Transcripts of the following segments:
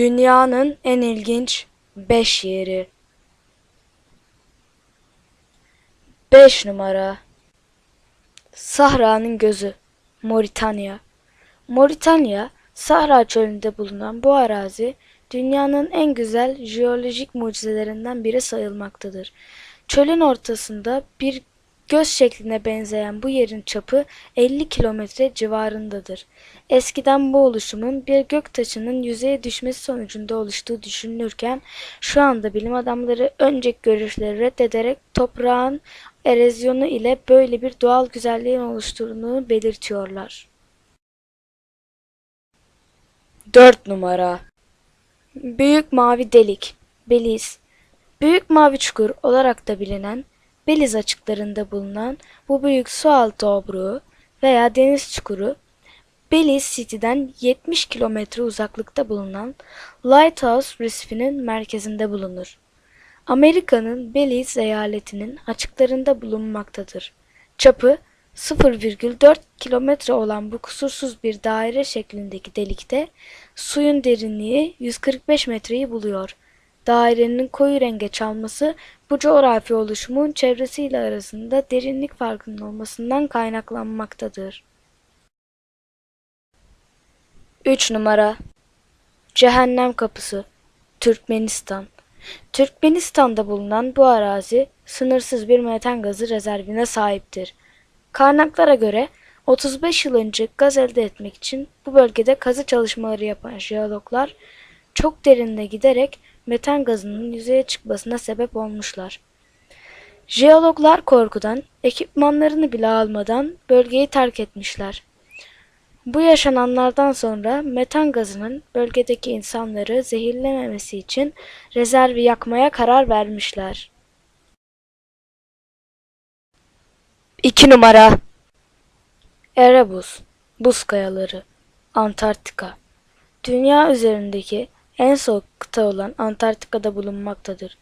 Dünyanın en ilginç 5 yeri. 5 numara. Sahra'nın gözü. Moritanya. Moritanya, Sahra çölünde bulunan bu arazi dünyanın en güzel jeolojik mucizelerinden biri sayılmaktadır. Çölün ortasında bir göz şekline benzeyen bu yerin çapı 50 kilometre civarındadır. Eskiden bu oluşumun bir göktaşının yüzeye düşmesi sonucunda oluştuğu düşünülürken şu anda bilim adamları önceki görüşleri reddederek toprağın erozyonu ile böyle bir doğal güzelliğin oluşturduğunu belirtiyorlar. 4 numara Büyük Mavi Delik Belize Büyük Mavi Çukur olarak da bilinen Belize açıklarında bulunan bu büyük sualtı obruğu veya deniz çukuru Belize City'den 70 kilometre uzaklıkta bulunan Lighthouse Resifinin merkezinde bulunur. Amerika'nın Belize eyaletinin açıklarında bulunmaktadır. Çapı 0,4 kilometre olan bu kusursuz bir daire şeklindeki delikte suyun derinliği 145 metreyi buluyor. Dairenin koyu renge çalması bu coğrafi oluşumun çevresiyle arasında derinlik farkının olmasından kaynaklanmaktadır. 3 numara Cehennem Kapısı Türkmenistan Türkmenistan'da bulunan bu arazi sınırsız bir metan gazı rezervine sahiptir. Kaynaklara göre 35 yıl önce gaz elde etmek için bu bölgede kazı çalışmaları yapan jeologlar çok derine giderek metan gazının yüzeye çıkmasına sebep olmuşlar. Jeologlar korkudan ekipmanlarını bile almadan bölgeyi terk etmişler. Bu yaşananlardan sonra metan gazının bölgedeki insanları zehirlememesi için rezervi yakmaya karar vermişler. 2 numara Erebus Buz Kayaları Antarktika Dünya üzerindeki en soğuk kıta olan Antarktika'da bulunmaktadır.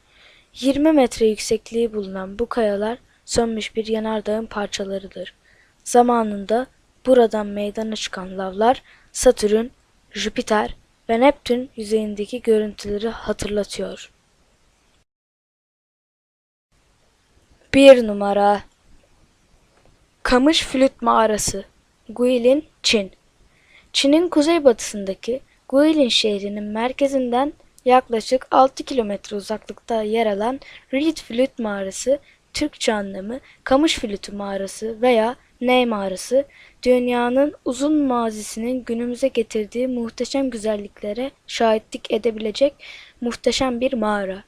20 metre yüksekliği bulunan bu kayalar sönmüş bir yanardağın parçalarıdır. Zamanında buradan meydana çıkan lavlar Satürn, Jüpiter ve Neptün yüzeyindeki görüntüleri hatırlatıyor. 1 numara Kamış Flüt Mağarası Guilin, Çin Çin'in kuzeybatısındaki Guilin şehrinin merkezinden yaklaşık 6 kilometre uzaklıkta yer alan Reed Flüt Mağarası, Türkçe anlamı Kamış Flütü Mağarası veya Ney Mağarası, dünyanın uzun mazisinin günümüze getirdiği muhteşem güzelliklere şahitlik edebilecek muhteşem bir mağara.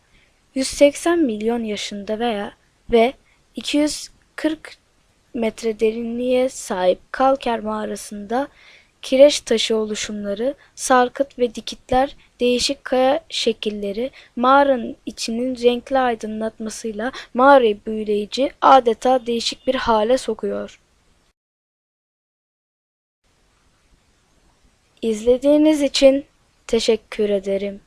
180 milyon yaşında veya ve 240 metre derinliğe sahip Kalker mağarasında kireç taşı oluşumları, sarkıt ve dikitler, değişik kaya şekilleri mağaranın içinin renkli aydınlatmasıyla mağarayı büyüleyici, adeta değişik bir hale sokuyor. İzlediğiniz için teşekkür ederim.